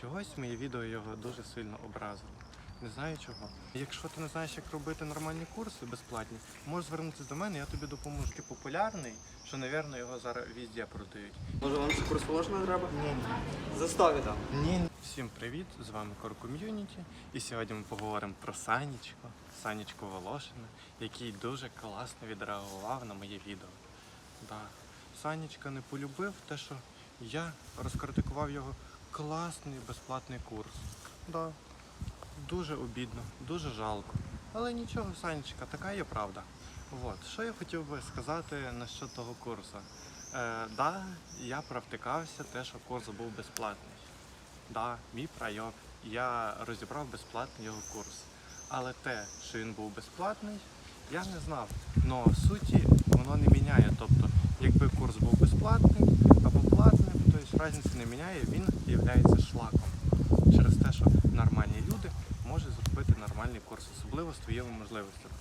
Чогось моє відео його дуже сильно образило. Не знаю чого. Якщо ти не знаєш, як робити нормальні курси безплатні, можеш звернутися до мене, я тобі допоможу. Ти популярний, що, напевно, його зараз везде продають. Може вам ще курс положено треба? Ні, Заставі там. ні. Всім привіт! З вами Core Community. І сьогодні ми поговоримо про Санічко, Санічко Волошина, який дуже класно відреагував на моє відео. Да. Санічка не полюбив те, що я розкритикував його класний безплатний курс. Да. Дуже обідно, дуже жалко. Але нічого, Санечка, така є правда. От, що я хотів би сказати насчет того курсу. Е, да, я провтикався те, що курс був безплатний. Да, мій прайоб. Я розібрав безплатний його курс. Але те, що він був безплатний, я не знав. Но суті воно не міняє. Тобто, якби курс був безплатний або платний, то різниці не міняє, він є шлаком. Через те, що нормальні люди можуть зробити нормальний курс, особливо з твоїми можливостями.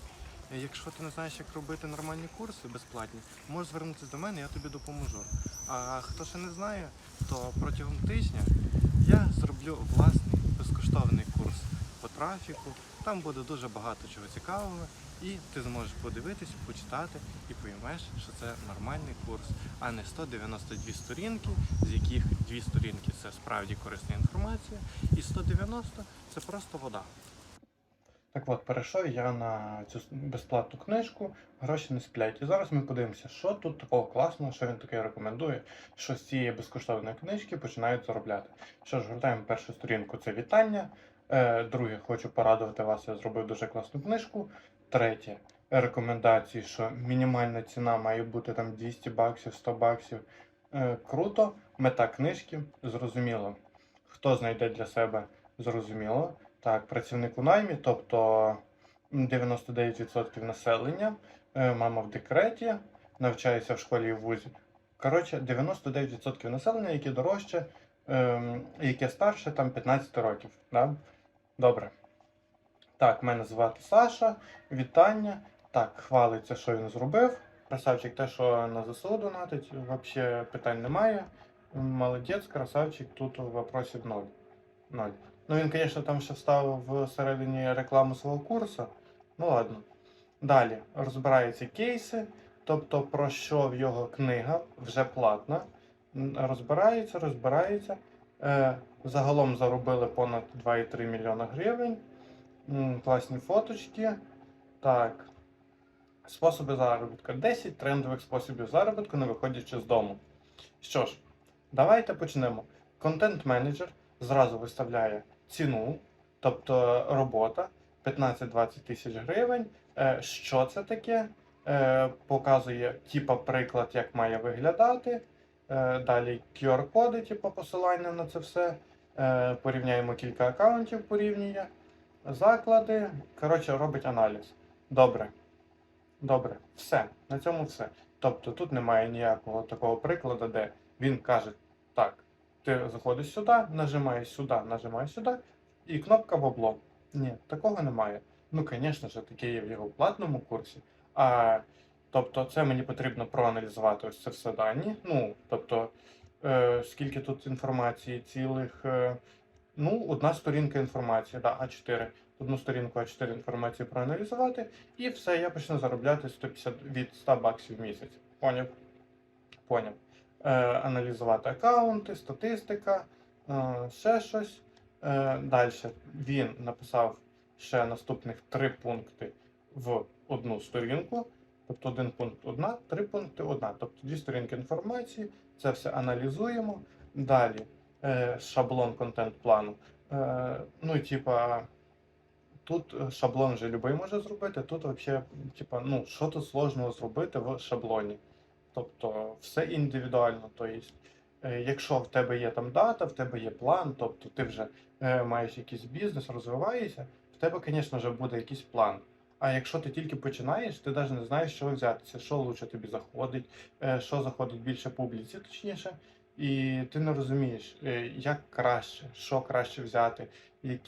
Якщо ти не знаєш, як робити нормальні курси безплатні, можеш звернутися до мене, я тобі допоможу. А хто ще не знає, то протягом тижня я зроблю власний безкоштовний курс по трафіку. Там буде дуже багато чого цікавого, і ти зможеш подивитись, почитати поймеш, що це нормальний курс, а не 192 сторінки, з яких дві сторінки це справді корисна інформація, і 190 це просто вода. Так от, перейшов я на цю безплатну книжку Гроші не сплять. І зараз ми подивимося, що тут такого класного, що він таке рекомендує, що з цієї безкоштовної книжки починають заробляти. Що ж, гортаємо першу сторінку це вітання. Е, друге, хочу порадувати вас, я зробив дуже класну книжку. Третє, рекомендації, що мінімальна ціна має бути там 200 баксів, 100 баксів. Е, круто, мета книжки, зрозуміло. Хто знайде для себе зрозуміло. Так, працівник у наймі, тобто 99% населення, е, мама в декреті, навчається в школі і в вузі. Коротше, 99% населення, яке дорожче, ем, яке старше там 15 років. Да? Добре. Так, мене звати Саша. Вітання. Так, хвалиться, що він зробив. Красавчик, те, що на ЗСУ донатить, взагалі питань немає. Молодець, красавчик, тут вопросів ноль. Ноль. Ну він, звісно, там ще вставив всередині рекламу свого курсу. Ну ладно. Далі розбираються кейси, тобто про що в його книга вже платна. Розбирається, розбирається. Е, загалом заробили понад 2,3 мільйона гривень. Класні фоточки. Так. Способи заробітку. 10 трендових способів заробітку, не виходячи з дому. Що ж, давайте почнемо. Контент-менеджер зразу виставляє ціну, тобто робота 15-20 тисяч гривень. Е, Що це таке? Е, Показує типа приклад, як має виглядати. Е, Далі QR-коди, типу посилання на це все. Порівняємо кілька аккаунтів, порівнює. Заклади. Коротше, робить аналіз. Добре. Добре, все. На цьому все. Тобто тут немає ніякого такого прикладу, де він каже: так, ти заходиш сюди, нажимаєш сюди, нажимаєш сюди, і кнопка бабло. Ні, такого немає. Ну, звісно ж, таке є в його платному курсі. А, тобто, це мені потрібно проаналізувати ось це все дані. Ну, тобто, е, скільки тут інформації цілих. Е, ну, одна сторінка інформації, да, А4. Одну сторінку А4 інформації проаналізувати, і все, я почну заробляти 150 від 100 баксів в місяць. Поняв? Поняв. Е, аналізувати аккаунти, статистика, е, ще щось. Е, Далі він написав ще наступних три пункти в одну сторінку. Тобто один пункт одна, три пункти одна. Тобто дві сторінки інформації. Це все аналізуємо. Далі е, шаблон контент-плану. Е, ну, типа, тут е, шаблон вже любий може зробити. Тут взагалі, типа, ну, що тут сложного зробити в шаблоні. Тобто все індивідуально. Тобто, якщо в тебе є там дата, в тебе є план, тобто ти вже е, маєш якийсь бізнес, розвиваєшся, в тебе, звісно, вже буде якийсь план. А якщо ти тільки починаєш, ти навіть не знаєш, що взятися, що лучше тобі заходить, що заходить більше публіці, точніше, і ти не розумієш, як краще, що краще взяти,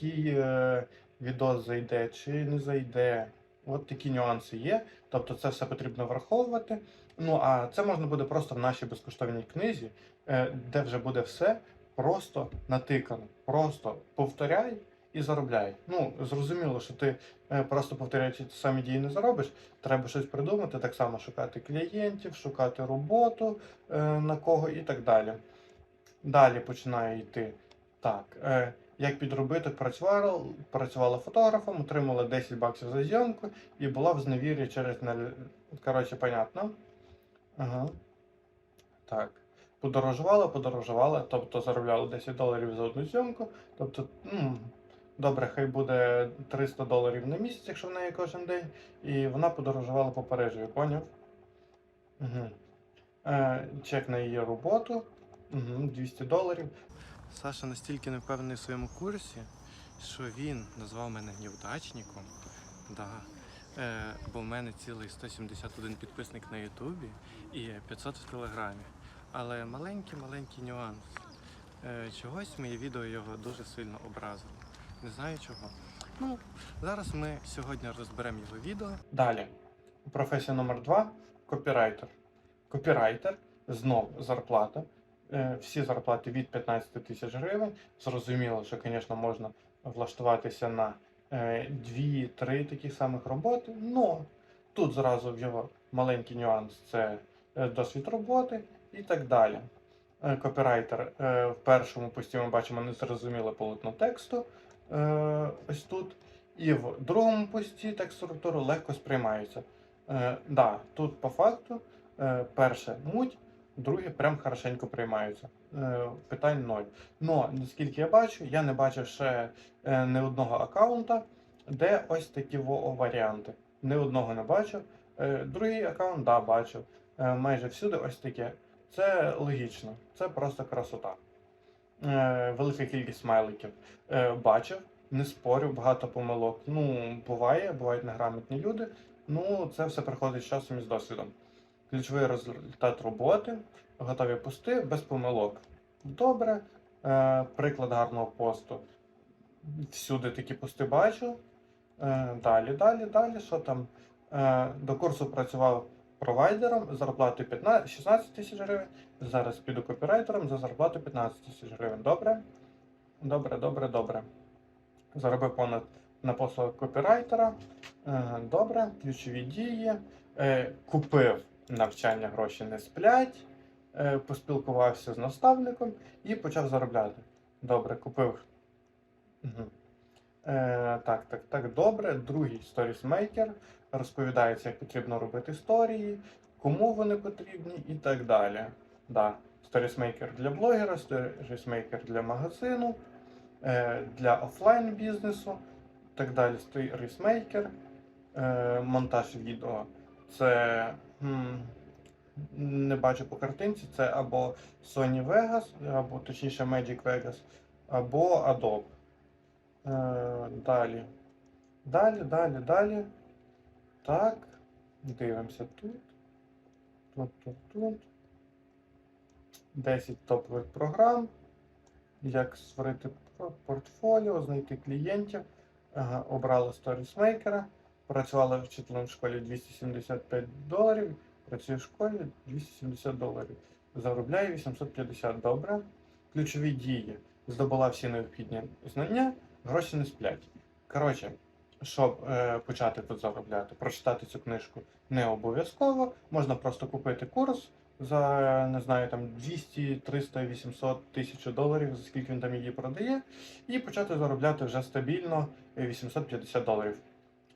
е, відос зайде чи не зайде. От такі нюанси є. Тобто це все потрібно враховувати. Ну а це можна буде просто в нашій безкоштовній книзі, е, де вже буде все просто натикано. Просто повторяй і заробляй. Ну, зрозуміло, що ти е, просто повторяючи ті самі дії не заробиш. Треба щось придумати, так само шукати клієнтів, шукати роботу е, на кого і так далі. Далі починає йти. Так, як підробиток працювала, працювала фотографом, отримала 10 баксів за зйомку і була в зневір'ї через. Коротше, понятно. Ага. Так. Подорожувала, подорожувала, тобто заробляла 10 доларів за одну зйомку. Тобто, м, добре, хай буде 300 доларів на місяць, якщо в неї кожен день. І вона подорожувала по Парижу, поняв? Угу. Чек на її роботу. Угу, 200 доларів. Саша настільки не впевнений в своєму курсі, що він назвав мене неудачником. Да. Е, бо в мене цілий 171 підписник на Ютубі і 500 в Телеграмі. Але маленький-маленький нюанс. Е, чогось моє відео його дуже сильно образило. Не знаю чого. Ну, зараз ми сьогодні розберемо його відео. Далі. Професія номер два копірайтер. Копірайтер, знов зарплата. Е, Всі зарплати від 15 тисяч гривень. Зрозуміло, що, звісно, можна влаштуватися на 2-3 таких самих роботи. Но тут зразу в його маленький нюанс це е, досвід роботи і так далі. Е, Копірайтер е, в першому пості ми бачимо незрозуміле полотно тексту. е, Ось тут. І в другому пості текст структуру легко сприймається. Е, да, тут по факту е, перше муть, друге прям хорошенько приймаються. Е, питань ноль. Но наскільки я бачу, я не бачив ще е, не одного аккаунта, де ось такі варіанти. Не одного не бачив. Е, другий аккаунт, да, бачив. Майже всюди ось таке. Це логічно, це просто красота. Велика кількість смайликів. Бачив, не спорю, багато помилок. Ну, буває, бувають неграмотні люди. Ну, це все приходить з часом і з досвідом. Ключовий результат роботи, готові пости без помилок. Добре. Е, приклад гарного посту. Всюди такі пости бачу. Е, далі, далі, далі. Що там? Е, до курсу працював провайдером зарплатою 15, 16 тисяч гривень. Зараз піду копірайтером за зарплату 15 тисяч гривень. Добре? Добре, добре, добре. Заробив понад на послугах копірайтера. Е, Добре, ключові дії. Е, Купив навчання гроші не сплять. Е, Поспілкувався з наставником і почав заробляти. Добре, купив. Угу. Е, так, так, так, добре. Другий сторісмейкер розповідається, як потрібно робити історії, кому вони потрібні і так далі. Да. Сторісмейкер для блогера, сторісмейкер для магазину, е, для офлайн бізнесу, так далі. Сторісмейкер, е, монтаж відео. Це не бачу по картинці, це або Sony Vegas, або точніше Magic Vegas, або Adobe. Е, далі. Далі, далі, далі. Так. Дивимося тут. Тут, тут, тут. 10 топових програм. Як створити портфоліо, знайти клієнтів. Ага, обрала сторісмейкера. Працювала вчителем в школі 275 доларів. Працює в школі 270 доларів. Заробляє 850 добре. Ключові дії. Здобула всі необхідні знання, гроші не сплять. Коротше, щоб е, почати тут заробляти, прочитати цю книжку не обов'язково. Можна просто купити курс за не знаю там 200, 300, 800 тисяч доларів, за скільки він там її продає, і почати заробляти вже стабільно е, 850 доларів.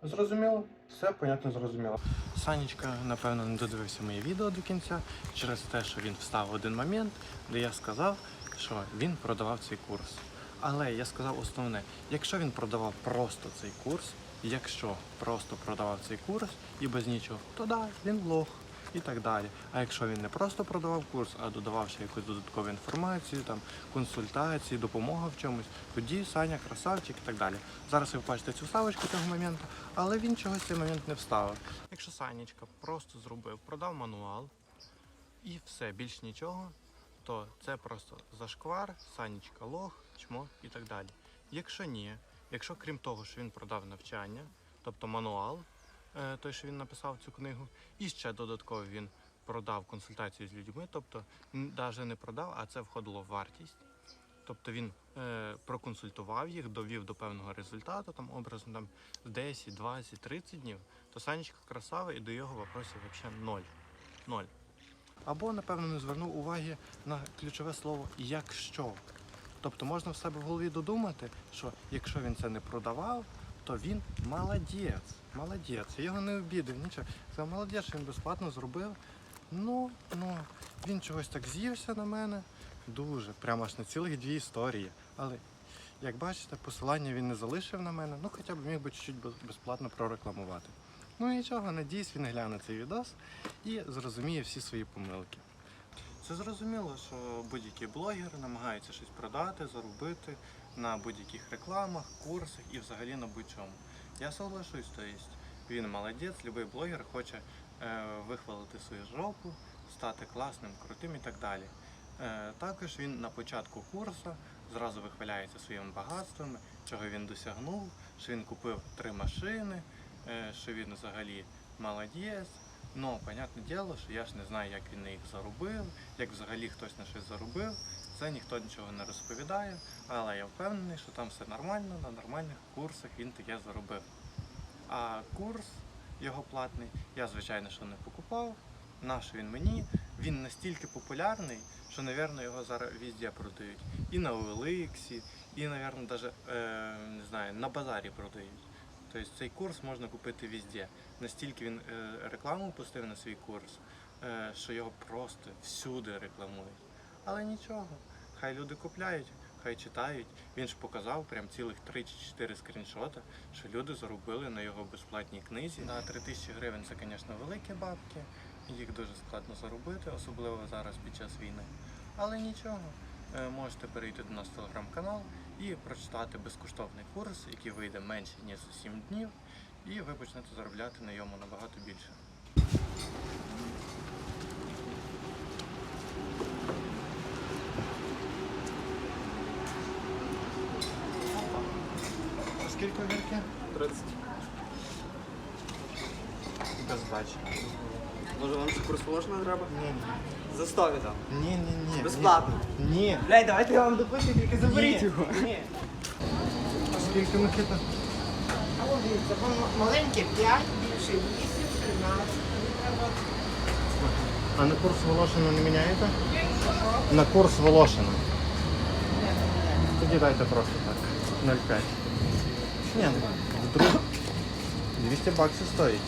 Зрозуміло? Все понятно, зрозуміло. Санечка, напевно, не додивився моє відео до кінця через те, що він встав один момент, де я сказав, що він продавав цей курс. Але я сказав основне, якщо він продавав просто цей курс, якщо просто продавав цей курс і без нічого, то да, він лох і так далі. А якщо він не просто продавав курс, а додавав ще якусь додаткову інформацію, там консультації, допомога в чомусь, тоді Саня красавчик і так далі. Зараз ви бачите цю ставочку цього моменту, але він чогось цей момент не вставив. Якщо Санечка просто зробив, продав мануал і все, більш нічого, то це просто зашквар, Санечка лох, чмо і так далі. Якщо ні, якщо крім того, що він продав навчання, тобто мануал, той, що він написав цю книгу, і ще додатково він продав консультацію з людьми, тобто навіть не продав, а це входило в вартість. Тобто він е, проконсультував їх, довів до певного результату, там образно там 10, 20, 30 днів, то Санечка красава і до його вопросів взагалі ноль. Ноль. Або, напевно, не звернув уваги на ключове слово якщо. Тобто можна в себе в голові додумати, що якщо він це не продавав, то він молодець. Молодець. Його не обідав, нічого. Це молодець, він безплатно зробив. Ну, ну, він чогось так з'ївся на мене. Дуже, прямо аж на цілих дві історії. Але, як бачите, посилання він не залишив на мене, ну хоча б міг би чуть-чуть безплатно прорекламувати. Ну нічого, надіюсь, він гляне цей відос і зрозуміє всі свої помилки. Це зрозуміло, що будь-який блогер намагається щось продати, заробити на будь-яких рекламах, курсах і взагалі на будь-чому. Я соглашусь, то есть він молодець, будь-який блогер хоче е, вихвалити свою жопу, стати класним, крутим і так далі. Е, також він на початку курсу зразу вихваляється своїми багатствами, чого він досягнув, що він купив три машини, е, що він взагалі молодець. Ну, понятне діло, що я ж не знаю, як він їх заробив, як взагалі хтось на щось заробив. Це ніхто нічого не розповідає, але я впевнений, що там все нормально, на нормальних курсах він таке заробив. А курс його платний, я звичайно що не покупав. Наш він мені, він настільки популярний, що, напевно, його зараз везде продають. І на OLX, і, напевно, навіть е, не знаю, на базарі продають. Тобто цей курс можна купити везде. Настільки він е, рекламу пустив на свій курс, е, що його просто всюди рекламують. Але нічого, хай люди купляють, хай читають. Він ж показав прям цілих 3 чи 4 скріншота, що люди заробили на його безплатній книзі. На 3 тисячі гривень це, звісно, великі бабки. Їх дуже складно заробити, особливо зараз під час війни. Але нічого, е, можете перейти до нас в телеграм-канал і прочитати безкоштовний курс, який вийде менше ніж за 7 днів, і ви почнете заробляти на ньому набагато більше. Вірки? 30. Без здачі. Може вам ще курс положено треба? Ні, За 100 віддам. ні, ні, ні. Безплатно. Ні. Блядь, давайте я вам допишу, тільки заберіть Ні. його. Ні. А скільки Микита? А от дивіться, воно маленьке 5, більше 8, 13. А на курс Волошина не міняєте? На курс Волошина. Тоді дайте просто так. 0,5. Ні, ну, вдруг 200 баксів стоїть.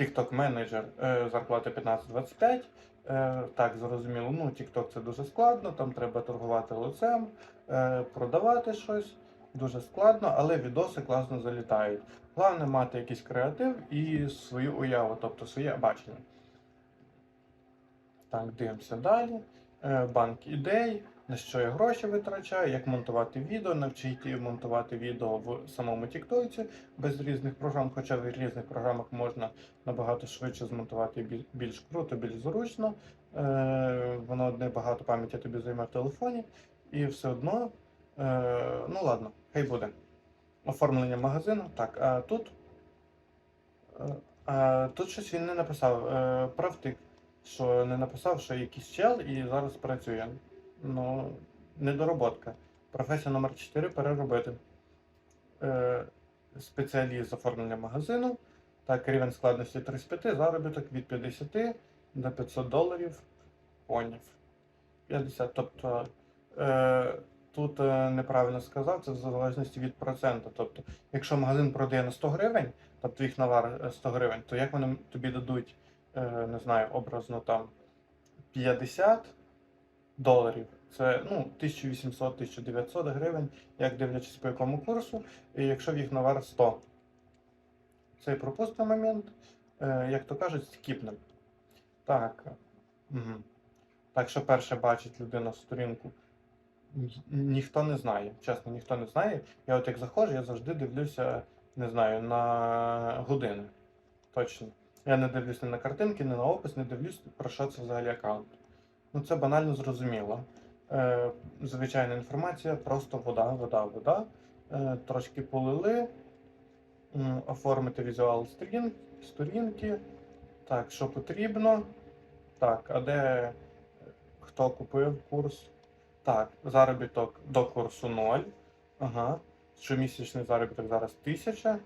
TikTok менеджер е, зарплата 15-25. Е, так, зрозуміло. Ну, TikTok це дуже складно, там треба торгувати лицем, е, продавати щось. Дуже складно, але відоси класно залітають. Головне мати якийсь креатив і свою уяву, тобто своє бачення. Так, дивимося далі. Банк ідей, на що я гроші витрачаю, як монтувати відео, навчити монтувати відео в самому Тіктоці без різних програм, хоча в різних програмах можна набагато швидше змонтувати більш круто, більш зручно. Е, Воно не багато пам'яті тобі займе в телефоні, і все одно, е, ну ладно, хай буде. Оформлення магазину. Так, а тут. е, А, тут щось він не написав. Правтик що не написав, що якийсь чел і зараз працює. Ну, недороботка. Професія номер 4 переробити. Е, спеціаліст з оформлення магазину. Так, рівень складності 3 з 5, заробіток від 50 до 500 доларів. Поняв. 50. Тобто е, тут е, неправильно сказав, це в залежності від проценту. Тобто, якщо магазин продає на 100 гривень, тобто їх навар е, 100 гривень, то як вони тобі дадуть е, не знаю, образно там 50 доларів. Це ну, 1800-1900 гривень, як дивлячись по якому курсу, і якщо в їх навар 100. Цей пропустимо момент, е, як то кажуть, скіпнем. Так. Угу. Так що перше бачить людина сторінку. Ніхто не знає. Чесно, ніхто не знає. Я от як заходжу, я завжди дивлюся, не знаю, на години. Точно. Я не дивлюсь ні на картинки, ні на опис, не дивлюсь, про що це взагалі аккаунт. Ну це банально зрозуміло. Е, звичайна інформація, просто вода, вода, вода. Е, трошки полили, м, оформити візуал сторін, сторінки. Так, що потрібно. Так, а де е, хто купив курс? Так, заробіток до курсу 0. Ага. Щомісячний заробіток зараз 1000.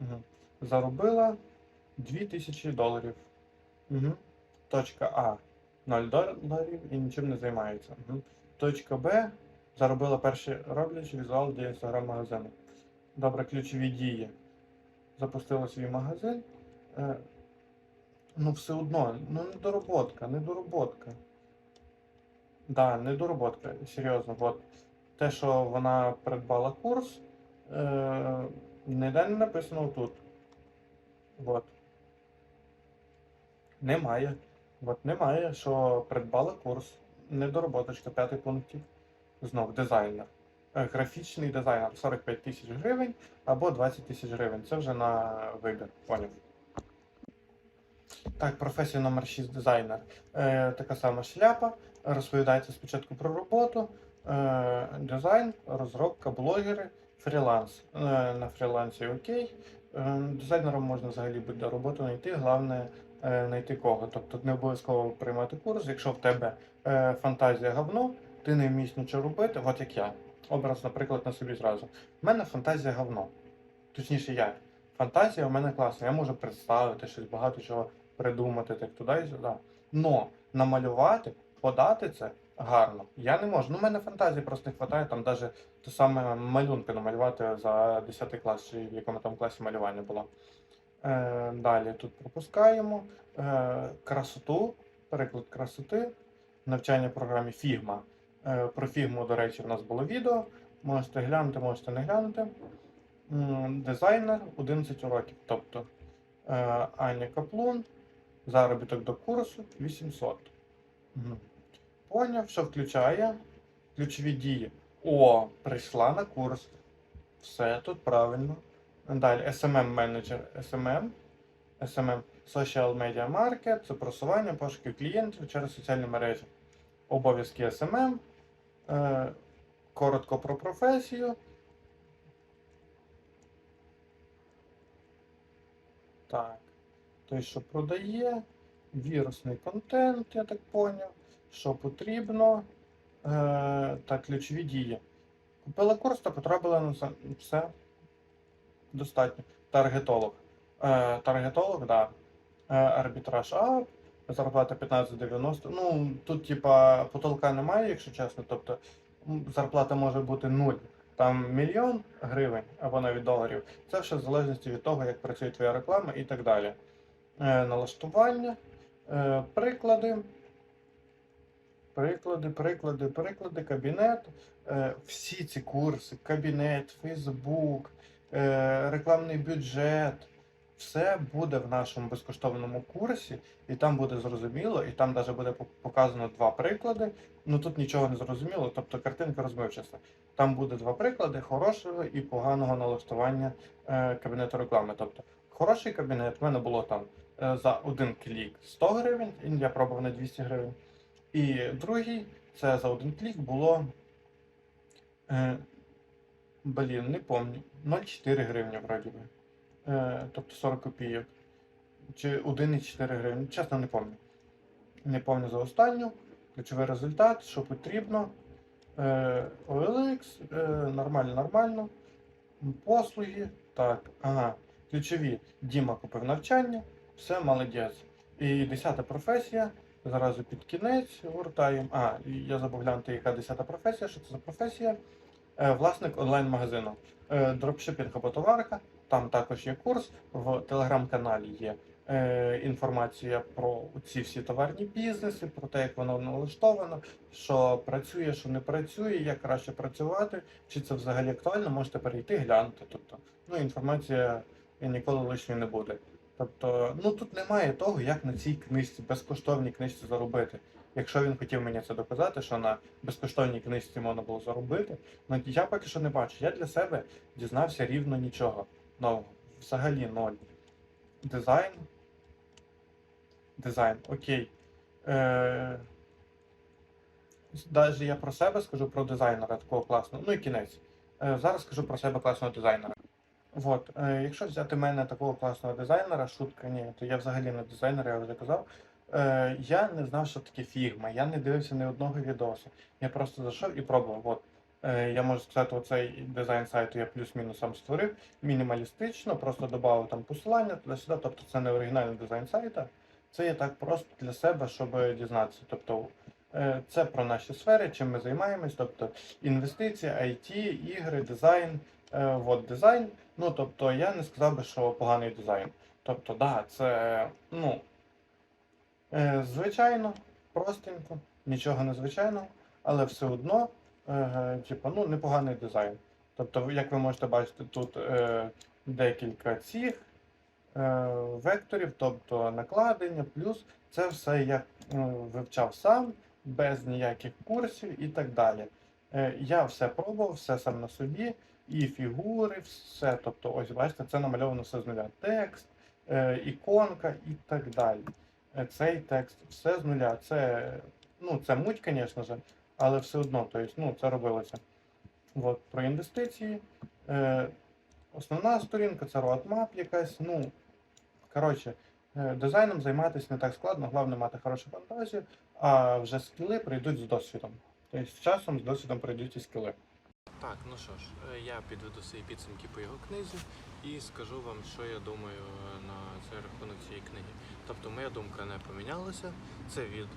Угу. Заробила 2000 доларів. Угу. Точка А 0 доларів і нічим не займається. Точка Б заробила перший роблячий візуал для інстаграм-магазину. Добре, ключові дії. Запустила свій магазин. Е, ну, все одно, ну недороботка, недороботка. Да, недороботка, серйозно. От те, що вона придбала курс, е, ніде не написано тут. От. Немає. От немає, що придбала курс. Недороботочка, п'ятий пунктів. Знов дизайнер. Е, Графічний дизайнер 45 тисяч гривень або 20 тисяч гривень. Це вже на вибір. Поняв. Так, професія номер 6 дизайнер. Е, така сама шляпа. Розповідається спочатку про роботу, е, дизайн, розробка, блогери, фріланс. Е, на фрілансі окей. Е, дизайнером можна взагалі будь роботу знайти, головне е, знайти кого. Тобто не обов'язково приймати курс. Якщо в тебе е, фантазія говно, ти не вмієш нічого робити, от як я. Образ, наприклад, на собі зразу. У мене фантазія говно. Точніше, як? Фантазія у мене класна. Я можу представити щось, багато чого придумати, так туди і сюди. Но намалювати, подати це гарно. Я не можу. Ну, у мене фантазії просто не вистачає, там навіть те саме малюнки намалювати за 10 клас, чи в якому там класі малювання було. Е, далі тут пропускаємо. Е, красоту, переклад красоти, навчання в програмі Figma. Е, про Figma, до речі, в нас було відео. Можете глянути, можете не глянути. Дизайнер 11 уроків. Тобто е, Аня Каплун, заробіток до курсу 800. Мгм. Поняв, що включає ключові дії. О, прийшла на курс. Все тут правильно. Далі SMM менеджер SMM. SMM Social Media Market, це просування, пошуки клієнтів через соціальні мережі. Обов'язки SMM. Е, коротко про професію. Так. Той, що продає, вірусний контент, я так поняв, що потрібно. Е, так, ключові дії. Купила курс та потрапила на все. Достатньо. Таргетолог. Е, таргетолог, да. Е, арбітраж ап, зарплата 15,90. Ну, тут, типа, потолка немає, якщо чесно. Тобто зарплата може бути 0. Там мільйон гривень або навіть доларів. Це все в залежності від того, як працює твоя реклама і так далі. Налаштування, приклади. Приклади, приклади, приклади, кабінет. Е, всі ці курси, кабінет, Фейсбук, е, рекламний бюджет. Все буде в нашому безкоштовному курсі, і там буде зрозуміло, і там навіть буде показано два приклади. Ну тут нічого не зрозуміло, тобто картинка розмивчаста. Там буде два приклади хорошого і поганого налаштування е, кабінету реклами. Тобто, хороший кабінет в мене було там е, за один клік 100 гривень, і я пробував на 200 гривень. І другий це за один клік було. Е, блін, не пам'ятаю. 0,4 гривні вроді би. Е, тобто 40 копійок. Чи 1,4 гривні. Чесно, не пам'ятаю. Не пам'ятаю за останню. Ключовий результат, що потрібно. Е, OLX, е, нормально, нормально. Послуги. Так, ага. Ключові. Діма купив навчання, все молодець. І десята професія. Зразу під кінець гуртаємо. А, я забув глянути, яка десята професія. Що це за професія? Е, власник онлайн-магазину. Е, дропшипінг або товарка. Там також є курс. В телеграм-каналі є е, інформація про ці всі товарні бізнеси, про те, як воно налаштовано, що працює, що не працює, як краще працювати, чи це взагалі актуально, можете перейти, глянути. Тобто, ну, інформація ніколи лишньою не буде. Тобто, ну тут немає того, як на цій книжці, безкоштовній книжці заробити. Якщо він хотів мені це доказати, що на безкоштовній книжці можна було заробити, ну я поки що не бачу. Я для себе дізнався рівно нічого нового. Взагалі ноль. Дизайн. Дизайн, окей. Е... Я про себе скажу про дизайнера такого класного. Ну і кінець. Е, зараз скажу про себе класного дизайнера. От, е, якщо взяти мене такого класного дизайнера, шутка ні, то я взагалі не дизайнер, я вже казав. Е, я не знав, що таке фігма, я не дивився ні одного відосу. Я просто зайшов і пробував. От, е, я можу сказати, оцей дизайн сайту я плюс-мінус сам створив. Мінімалістично, просто додав там посилання туди-сюди. Тобто це не оригінальний дизайн сайта. Це є так просто для себе, щоб дізнатися. Тобто е, це про наші сфери, чим ми займаємось, тобто інвестиції, IT, ігри, дизайн. Е, от дизайн. Ну тобто я не сказав би, що поганий дизайн. Тобто, да, це ну, е, звичайно, простенько, нічого незвичайного, але все одно, е, типу, ну, непоганий дизайн. Тобто, як ви можете бачити, тут е, декілька цих векторів, тобто накладення, плюс це все я вивчав сам, без ніяких курсів і так далі. Я все пробував, все сам на собі, і фігури, все. Тобто, ось бачите, це намальовано все з нуля. Текст, е, іконка і так далі. Е, Цей текст, все з нуля. Це, ну, це муть, звісно ж, але все одно, тобто, ну, це робилося. От, про інвестиції. Е, основна сторінка це roadmap якась. Ну, коротше, е, дизайном займатися не так складно, головне мати хорошу фантазію, а вже скіли прийдуть з досвідом. Тобто з часом з досвідом прийдуть і скіли. Так, ну що ж, е, я підведу свої підсумки по його книзі і скажу вам, що я думаю е, на цей рахунок цієї книги. Тобто моя думка не помінялася. Це від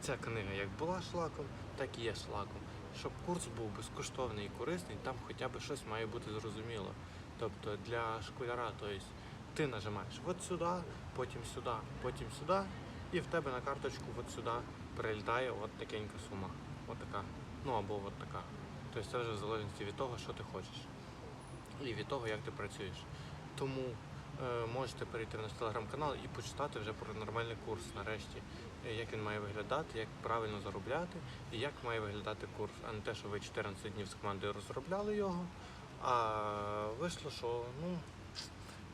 ця книга як була шлаком, так і є шлаком. Щоб курс був безкоштовний і корисний, там хоча б щось має бути зрозуміло. Тобто для школяра, тобто ти нажимаєш от сюди, потім сюди, потім сюди, і в тебе на карточку от сюди прилітає от такенька сума. От така. Ну або от така. Тобто це вже в залежності від того, що ти хочеш. І від того, як ти працюєш. Тому е, можете перейти в наш телеграм-канал і почитати вже про нормальний курс нарешті, Е, як він має виглядати, як правильно заробляти і як має виглядати курс, а не те, що ви 14 днів з командою розробляли його, а вийшло, що ну,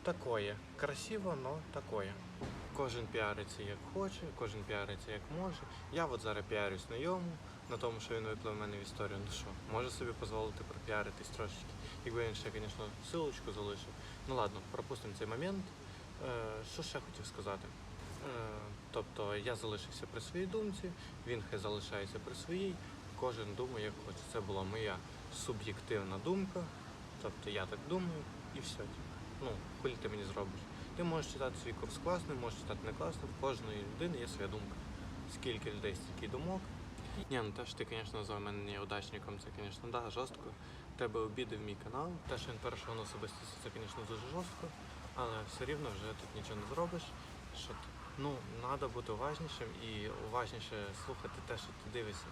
такое. Красиво, но такое. Кожен піариться як хоче, кожен піариться як може. Я от зараз піарюсь на йому, на тому, що він виклав мене в історію. Ну що, може собі дозволити пропіаритись трошечки. Якби він ще, звісно, силочку залишив. Ну ладно, пропустимо цей момент. Е, що ще хотів сказати? Е, тобто я залишився при своїй думці, він хай залишається при своїй, кожен думає, як хоче. Це була моя суб'єктивна думка. Тобто я так думаю і все. Ну, хулі ти мені зробиш. Ти можеш читати свій курс класний, можеш читати не класний, в кожної людини є своя думка. Скільки людей, стільки думок. Ні, ну те, що ти, звісно, назвав мене неудачником, це, звісно, да, жорстко. Тебе обідав мій канал. Те, що він перейшов на особистість, це, звісно, дуже жорстко, але все рівно вже тут нічого не зробиш. Що ну, треба бути уважнішим і уважніше слухати те, що ти дивишся.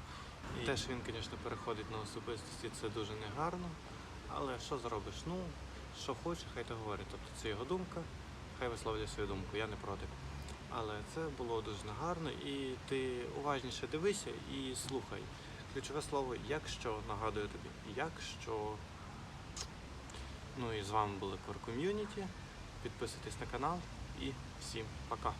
І те, що він, звісно, переходить на особистості, це дуже негарно. Але що зробиш? Ну, що хоче, хай то говорить. Тобто це його думка, хай висловлює свою думку, я не проти. Але це було дуже гарно і ти уважніше дивися і слухай. Ключове слово якщо нагадую тобі, якщо. Ну і з вами були Core Community. Підписуйтесь на канал і всім пока.